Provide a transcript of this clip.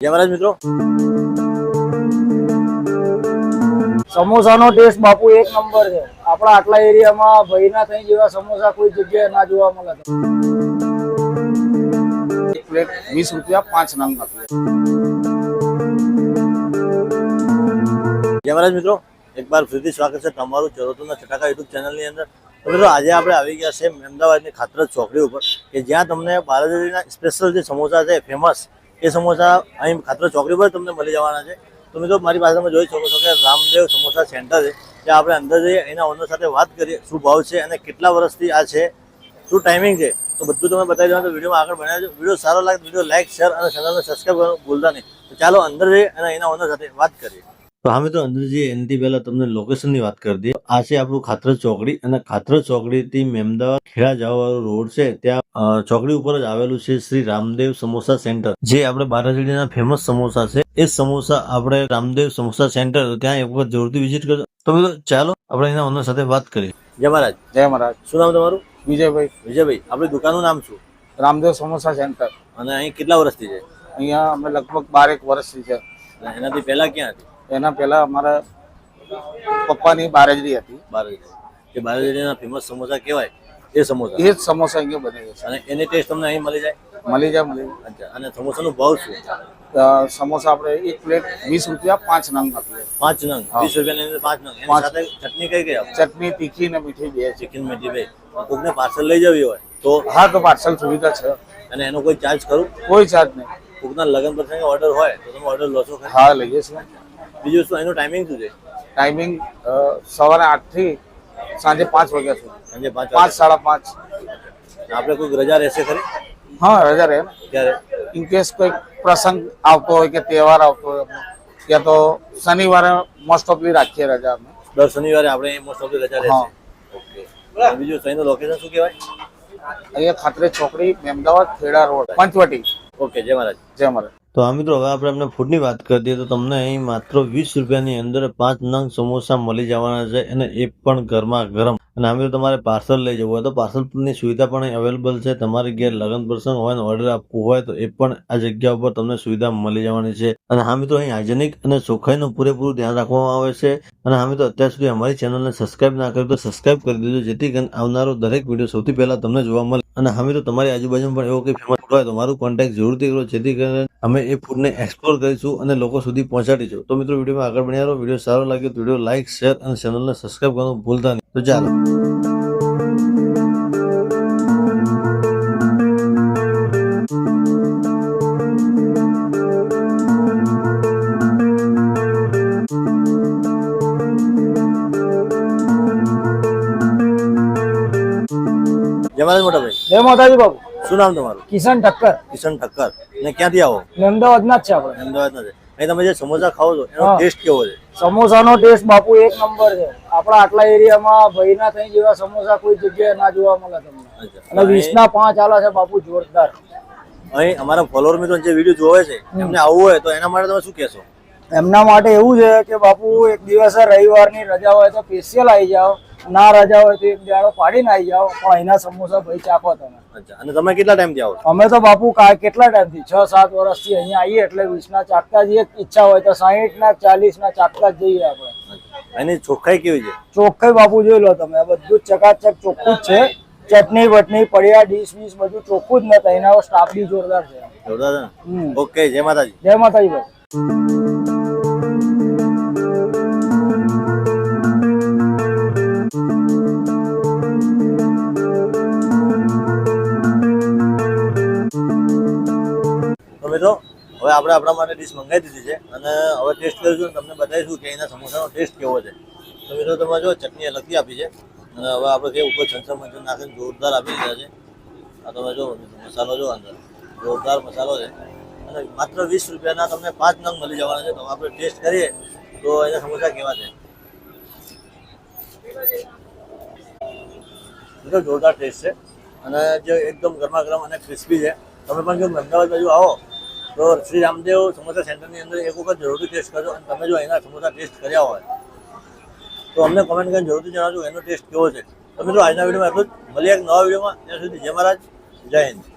જય મહારાજ મિત્રો. સમોસાનો ટેસ્ટ બાપુ એક નંબર છે. આપણા આટલા એરિયામાં ભયના થઈ જેવા સમોસા કોઈ જગ્યાએ ના જોવા મળે. એક પ્લેટ વીસ રૂપિયા પાંચ નંગ આપીએ જય મહારાજ મિત્રો. એક વાર ફરીથી સ્વાગત છે તમારું ચરોતરના ચટાકા યુટ્યુબ ચેનલની અંદર. મિત્રો આજે આપણે આવી ગયા છે અમદાવાદની ખાતરજ ચોકડી ઉપર કે જ્યાં તમને બાલાજીના સ્પેશિયલ જે સમોસા છે ફેમસ એ સમોસા અહીં ખાતરજ ચોકડી પર તમને મળી જવાના છે. તો મિત્રો, મારી પાસે જોઈ શકો છો કે રામદેવ સમોસા સેન્ટર છે ત્યાં આપણે અંદર જઈએ, એના ઓનર સાથે વાત કરીએ, શું ભાવ છે અને કેટલા વર્ષથી આ છે, શું ટાઈમિંગ છે, તો બધું તમે બતાવી દેવાનું. વિડીયોમાં આગળ બનાવજો વીડિયો સારો લાગે વીડિયો લાઈક શેર અને ચેનલને સબસ્ક્રાઈબ કરવાનું ભૂલતા નહીં. તો ચાલો અંદર જઈએ અને એના ઓનર સાથે વાત કરીએ. તો હા મિત્રો અંદરજી એનાથી પહેલા તમને લોકેશનની વાત કરી દઈએ. આ છે આપણું ખાત્ર ચોકડી અને ખાત્ર ચોકડીથી મેમદાવાદ ખેડા જવાવાળો રોડ છે. ત્યાં ચોકડી ઉપર જ આવેલું છે શ્રી રામદેવ સમોસા સેન્ટર. જે આપણે બારાજડીના ફેમસ સમોસા છે. એ સમોસા આપણે રામદેવ સમોસા સેન્ટર ત્યાં એક વખત જરૂરથી વિઝિટ કરજો તો મિત્રો ચાલો આપણે એના ઓનર સાથે વાત કરીએ. જય મહારાજ. જય મહારાજ. શું નામ તમારું? વિજયભાઈ. વિજયભાઈ આપણી દુકાનનું નામ શું? રામદેવ સમોસા સેન્ટર. અને અહીં કેટલા વર્ષથી છે? અહીંયા અમે લગભગ બારેક વર્ષથી છે. એનાથી પહેલા ક્યાં હતી? એના પહેલા અમારા પપ્પાની બારેજરી હતી. બારેજરી કે બારાજડીના ફેમસ સમોસા કહેવાય એ સમોસા. એ જ સમોસા અહીંયા બને છે અને એની ટેસ્ટ તમને અહીં મળી જાય? મળી જાય મળી અચ્છા અને સમોસાનો ભાવ શું? સમોસા આપણે એક પ્લેટ વીસ રૂપિયા પાંચ નંગ આપીએ. પાંચ નંગ વીસ રૂપિયાની અંદર પાંચ નંગ. એની. સાથે ચટણી કઈ કઈ ચટણી તીખી ને મીઠી બે ચિકન મેથી બે. કોકને પાર્સલ લઈ જવી હોય તો હા તો પાર્સલ સુવિધા છે. અને એનો કોઈ ચાર્જ ખરું? કોઈ ચાર્જ નહીં. કોકના લગ્ન પ્રસંગે ઓર્ડર હોય તો તમે ઓર્ડર લો છો? હા લઈએ છીએ. બીજું શું એનું ટાઈમિંગ શું છે? ટાઈમિંગ સવારે આઠથી સાંજે પાંચ વાગ્યા સુધી. સાંજે પાંચ પાંચ સાડા પાંચ. આપણે કોઈ રજા રહેશે ખરી? હા રજા રહે. ને ત્યારે ઇન કેસ કોઈ પ્રસંગ આવતો હોય કે તહેવાર આવતો હોય યા તો શનિવારે મોસ્ટ ઓફલી રાખીએ રજા અમે. દર શનિવારે આપણે મોસ્ટ ઓફલી રજા રહેશે? ઓકે બીજું સહીનું લોકેશન શું કહેવાય? અહીંયા ખાતરે ચોકડી મેમદાવાદ ખેડા રોડ પંચવટી. ઓકે જય મહારાજ. જય મારે તો આ મિત્રો, હવે આપણે એમને ફૂડની વાત કરી દઈએ તો તમને અહીં માત્ર વીસ રૂપિયાની અંદર પાંચ નંગ સમોસા મળી જવાના છે અને એ પણ ગરમા ગરમ. અને આમ મિત્રો તમારે પાર્સલ લઈ જવું હોય તો પાર્સલની સુવિધા પણ અવેલેબલ છે. તમારે ઘેર લગ્ન પ્રસંગ હોય અને ઓર્ડર આપવું હોય તો એ પણ આ જગ્યા ઉપર તમને સુવિધા મળી જવાની છે. અને હા મિત્રો, અહીં હાઇજેનિક અને ચોખ્ખાઈનું પૂરેપૂરું ધ્યાન રાખવામાં આવે છે. અને હા મિત્રો, અત્યાર સુધી અમારી ચેનલને સબસ્ક્રાઇબ ના કર્યું તો સબસ્ક્રાઇબ કરી દેજો, જેથી કરીને આવનારો દરેક વીડિયો સૌથી પહેલા તમને જોવા મળે. અને હા મિત્રો, તમારી આજુબાજુમાં પણ એવો કંઈ ફેમસ હોય તો મારું કોન્ટેક્ટ જરૂરથી કરો, જેથી કરીને અમે એ ફૂડને એક્સપ્લોર કરીશું અને લોકો સુધી પહોંચાડીશું. તો મિત્રો, વિડીયોમાં આગળ બન્યા રહો. વીડિયો સારો લાગ્યો તો વીડિયો લાઇક શેર અને ચેનલને સબસ્ક્રાઇબ કરવાનું ભૂલતા નહીં. તો ચાલો. જય મોટા ભાઈ જય માતાજી બાબુ શું નામ તમારું? કિશન ઠક્કર. કિશન ઠક્કર. ને ક્યાંથી આવો? અમદાવાદના જ છે આપણે. અમદાવાદના છે અહીં તમે જે સમોસા ખાઓ છો એનો ટેસ્ટ કેવો છે? સમોસાનો ટેસ્ટ બાપુ એક નંબર છે. આપણા આટલા એરિયામાં ભઈના થઈ જેવા સમોસા કોઈ જગ્યાએ ના જોવા મળે તમને. અને વીસ ના પાંચ આલા છે બાપુ જોરદાર. અહીં અમારા ફોલોવર મિત્રો જે વીડિયો જોવે છે એમને આવવું હોય તો એના માટે તમે શું કહેશો? એમના માટે એવું છે કે બાપુ એક દિવસે રવિવારની રજા હોય તો સ્પેશિયલ આવી જાઓ. ના રજા હોય તો એક દાડો પાડીને આવી જાઓ. પણ અહીંના સમોસા ભાઈ ચાખો તમે. અચ્છા. અને તમે કેટલા ટાઈમ જાઓ અમે તો બાપુ કેટલા કેટલા ટાઈમથી? છ સાત વર્ષથી અહીંયા આવીએ એટલે વીસ ના ચાકતા જઈએ ઈચ્છા હોય તો સાહીઠ ના ચાલીસ ના ચાખતા જ જઈએ આપણે. એની ચોખ્ખાઈ કેવી છે? ચોખ્ખાઈ બાપુ જોઈ લો તમે. બધું ચકાચક ચોખ્ખું જ છે. ચટણી વટણી પડ્યા ડીશ વીશ બધું ચોખ્ખું જ નથી એના સ્ટાફ બી જોરદાર છે. જોરદાર ઓકે જય માતાજી. જય માતાજી ભાઈ. હવે આપણે આપણા માટે ડીશ મંગાવી દીધી છે અને હવે ટેસ્ટ કરીશું તમને બતાવીશું કે એના સમોસાનો ટેસ્ટ કેવો છે. તો મિત્રો તમે જો ચટણી અલગથી આપી છે અને હવે આપણે જે ઉપર છંછર મંચર નાખીને જોરદાર આપી દીધા છે. આ તમે જો મસાલો જો અંદર, જોરદાર મસાલો છે. અને માત્ર વીસ રૂપિયાના તમને પાંચ નંગ મળી જવાના છે. તો આપણે ટેસ્ટ કરીએ તો એના સમોસા કેવા છે. જોરદાર ટેસ્ટ છે. અને જે એકદમ ગરમા ગરમ અને ક્રિસ્પી છે. તમે પણ જો અમદાવાદ બાજુ આવો તો શ્રી રામદેવ સમોસા સેન્ટરની અંદર એક વખત જરૂરથી ટેસ્ટ કરજો અને તમે જો એના સમોસા ટેસ્ટ કર્યા હોય, તો અમને કોમેન્ટ કરીને જરૂરથી જણાવજો એનો ટેસ્ટ કેવો છે. તો મિત્રો આજના વિડીયોમાં એટલું જ. મળીએ એક નવા વિડીયોમાં. ત્યાં સુધી જય મહારાજ, જય હિન્દ.